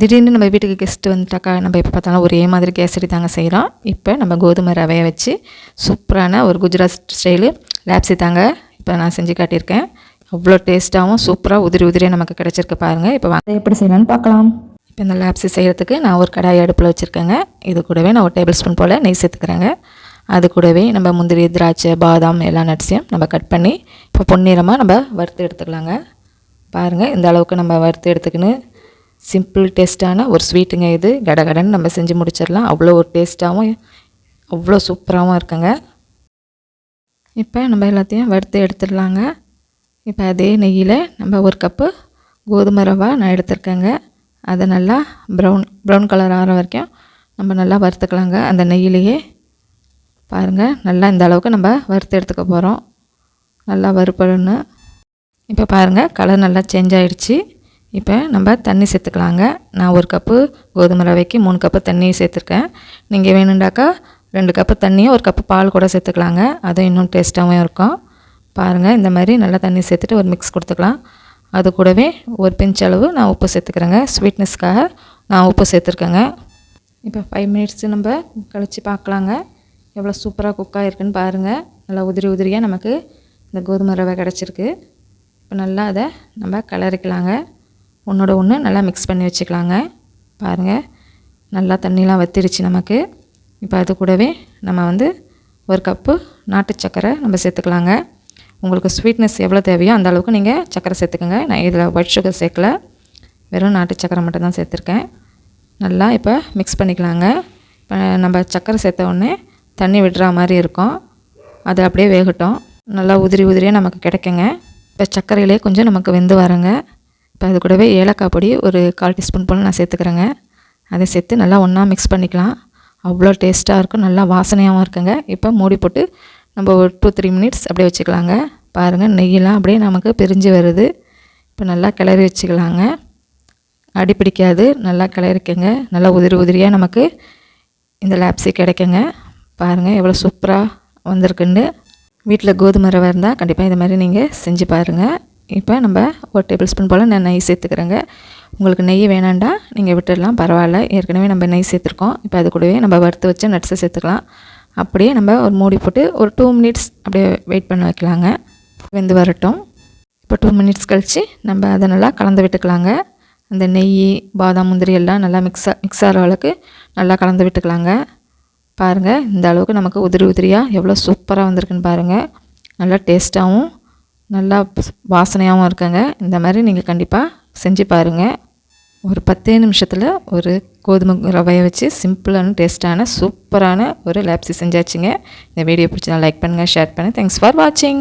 திடீர்னு நம்ம வீட்டுக்கு கெஸ்ட்டு வந்துட்டாக்கா நம்ம எப்போ பார்த்தாலும் ஒரே மாதிரி கேசரி தாங்க செய்கிறோம் இப்போ நம்ம கோதுமை ரவையை வச்சு சூப்பரான ஒரு குஜராத் ஸ்டைலு லேப்ஸி தாங்க இப்போ நான் செஞ்சு காட்டியிருக்கேன். அவ்வளோ டேஸ்ட்டாகவும் சூப்பராக உதிரி உதிரியாக நமக்கு கிடச்சிருக்கு பாருங்கள் இப்போ வாங்க. எப்படி செய்யலாம்னு பார்க்கலாம். இப்போ இந்த லேப்ஸி செய்கிறதுக்கு நான் ஒரு கடாய் அடுப்பில் வச்சுருக்கேங்க. இது கூடவே நான் ஒரு டேபிள் ஸ்பூன் போல் நெய் சேர்த்துக்கிறேங்க. அது கூடவே நம்ம முந்திரி திராட்சை பாதாம் எல்லா நட்ஸையும் நம்ம கட் பண்ணி இப்போ பொன்னிறமாக நம்ம வறுத்து எடுத்துக்கலாங்க. பாருங்கள் இந்த அளவுக்கு நம்ம வறுத்து எடுத்துக்கின்னு சிம்பிள் டேஸ்ட்டான ஒரு ஸ்வீட்டுங்க இது. கடகடன்னு நம்ம செஞ்சு முடிச்சிடலாம். அவ்வளோ ஒரு டேஸ்ட்டாகவும் அவ்வளோ சூப்பராகவும் இருக்குங்க. இப்போ நம்ம எல்லாத்தையும் வறுத்து எடுத்துடலாங்க. இப்போ அதே நெய்யில் நம்ம ஒரு கப்பு கோதுமை ரவா நான் எடுத்திருக்கேங்க. அதை நல்லா ப்ரௌன் ப்ரௌன் கலர் ஆகிற வரைக்கும் நம்ம நல்லா வறுத்துக்கலாங்க. அந்த நெய்யிலேயே பாருங்கள் நல்லா இந்த அளவுக்கு நம்ம வறுத்து எடுத்துக்க போகிறோம் நல்லா வறுப்படணும் இப்போ பாருங்கள் கலர் நல்லா சேஞ்ச் ஆகிடுச்சு இப்போ நம்ம தண்ணி சேர்த்துக்கலாங்க. நான் ஒரு கப்பு கோதுமை ரவைக்கு மூணு கப்பு தண்ணி சேர்த்துருக்கேன். நீங்கள் வேணுண்டாக்கா ரெண்டு கப்பு தண்ணியும் ஒரு கப்பு பால் கூட சேர்த்துக்கலாங்க. அதுவும் இன்னும் டேஸ்ட்டாகவும் இருக்கும். பாருங்கள் இந்த மாதிரி நல்லா தண்ணி சேர்த்துட்டு ஒரு மிக்ஸ் கொடுத்துக்கலாம். அது கூடவே ஒரு பிஞ்ச் அளவு நான் உப்பு சேர்த்துக்கிறேங்க. ஸ்வீட்னஸ்க்காக நான் உப்பு சேர்த்துருக்கேங்க. இப்போ ஃபைவ் மினிட்ஸ் நம்ம கழித்து பார்க்கலாங்க. எவ்வளோ சூப்பராக குக் ஆகிருக்குன்னு பாருங்கள் நல்லா உதிரி உதிரியாக நமக்கு இந்த கோதுமை ரவை கிடச்சிருக்கு. இப்போ நல்லா அதை நம்ம கிளறிக்கலாங்க ஒன்றோட ஒன்று நல்லா மிக்ஸ் பண்ணி வச்சுக்கலாங்க. பாருங்கள் நல்லா தண்ணிலாம் வத்திருச்சு நமக்கு. இப்போ அது கூடவே நம்ம வந்து ஒரு கப்பு நாட்டு சக்கரை நம்ம சேர்த்துக்கலாங்க. உங்களுக்கு ஸ்வீட்னஸ் எவ்வளோ தேவையோ அந்த அளவுக்கு நீங்கள் சக்கரை சேர்த்துக்கோங்க. நான் இதில் ஒயிட் சுகர் சேர்க்கல. வெறும் நாட்டு சக்கரை மட்டும்தான் சேர்த்துருக்கேன். நல்லா இப்போ மிக்ஸ் பண்ணிக்கலாங்க. இப்போ நம்ம சக்கரை சேர்த்த உடனே தண்ணி விடுற மாதிரி இருக்கும். அது அப்படியே வேகட்டும். நல்லா உதிரி உதிரியாக நமக்கு கிடைக்குங்க. இப்போ சர்க்கரையிலே கொஞ்சம் நமக்கு வெந்து வரங்க. இப்போ அது கூடவே ஏலக்காய் பொடி ஒரு கால் டீஸ்பூன் போல் நான் சேர்த்துக்கிறேங்க. அதை சேர்த்து நல்லா ஒன்றா மிக்ஸ் பண்ணிக்கலாம். அவ்வளோ டேஸ்ட்டாக இருக்கும் நல்லா வாசனையாகவும் இருக்குங்க. இப்போ மூடி போட்டு நம்ம ஒரு டூ த்ரீ மினிட்ஸ் அப்படியே வச்சுக்கலாங்க. பாருங்கள் நெய்யெல்லாம் அப்படியே நமக்கு பிரிஞ்சு வருது. இப்போ நல்லா கிளறி வச்சுக்கலாங்க. அடி பிடிக்காது நல்லா கிளறிக்கங்க. நல்லா உதிரி உதிரியாக நமக்கு இந்த லேப்ஸி கிடைக்குங்க. பாருங்கள் எவ்வளோ சூப்பராக வந்திருக்குன்னு. வீட்டில் கோதுமை ரவை இருந்தால் கண்டிப்பாக இந்த மாதிரி நீங்கள் செஞ்சு பாருங்கள் இப்போ நம்ம ஒரு டேபிள் ஸ்பூன் போல் நான் நெய் சேர்த்துக்கிறேங்க. உங்களுக்கு நெய் வேணாண்டா நீங்கள் விட்டுடலாம் பரவாயில்ல. ஏற்கனவே நம்ம நெய் சேர்த்துருக்கோம். இப்போ அது கூடவே நம்ம வறுத்து வச்சு நட்ஸை சேர்த்துக்கலாம். அப்படியே நம்ம ஒரு மூடி போட்டு ஒரு டூ மினிட்ஸ் அப்படியே வெயிட் பண்ண வைக்கலாங்க. வெந்து வரட்டும். இப்போ டூ மினிட்ஸ் கழித்து நம்ம அதை நல்லா கலந்து விட்டுக்கலாங்க. அந்த நெய் பாதாம் முந்திரி எல்லாம் நல்லா மிக்ஸ் மிக்ஸ் ஆகிற அளவுக்கு நல்லா கலந்து விட்டுக்கலாங்க. பாருங்கள் இந்த அளவுக்கு நமக்கு உதிரி உதிரியாக எவ்வளோ சூப்பராக வந்திருக்குன்னு பாருங்கள் நல்லா டேஸ்ட்டாகவும் நல்லா வாசனையாகவும் இருக்குங்க. இந்த மாதிரி நீங்கள் கண்டிப்பாக செஞ்சு பாருங்கள் ஒரு பத்தே நிமிஷத்தில் ஒரு கோதுமை ரவையை வச்சு சிம்பிளான டேஸ்ட்டான சூப்பரான ஒரு லேப்ஸி செஞ்சாச்சுங்க. இந்த வீடியோ பிடிச்சா லைக் பண்ணுங்கள் ஷேர் பண்ணுங்கள் தேங்க்ஸ் ஃபார் வாட்சிங்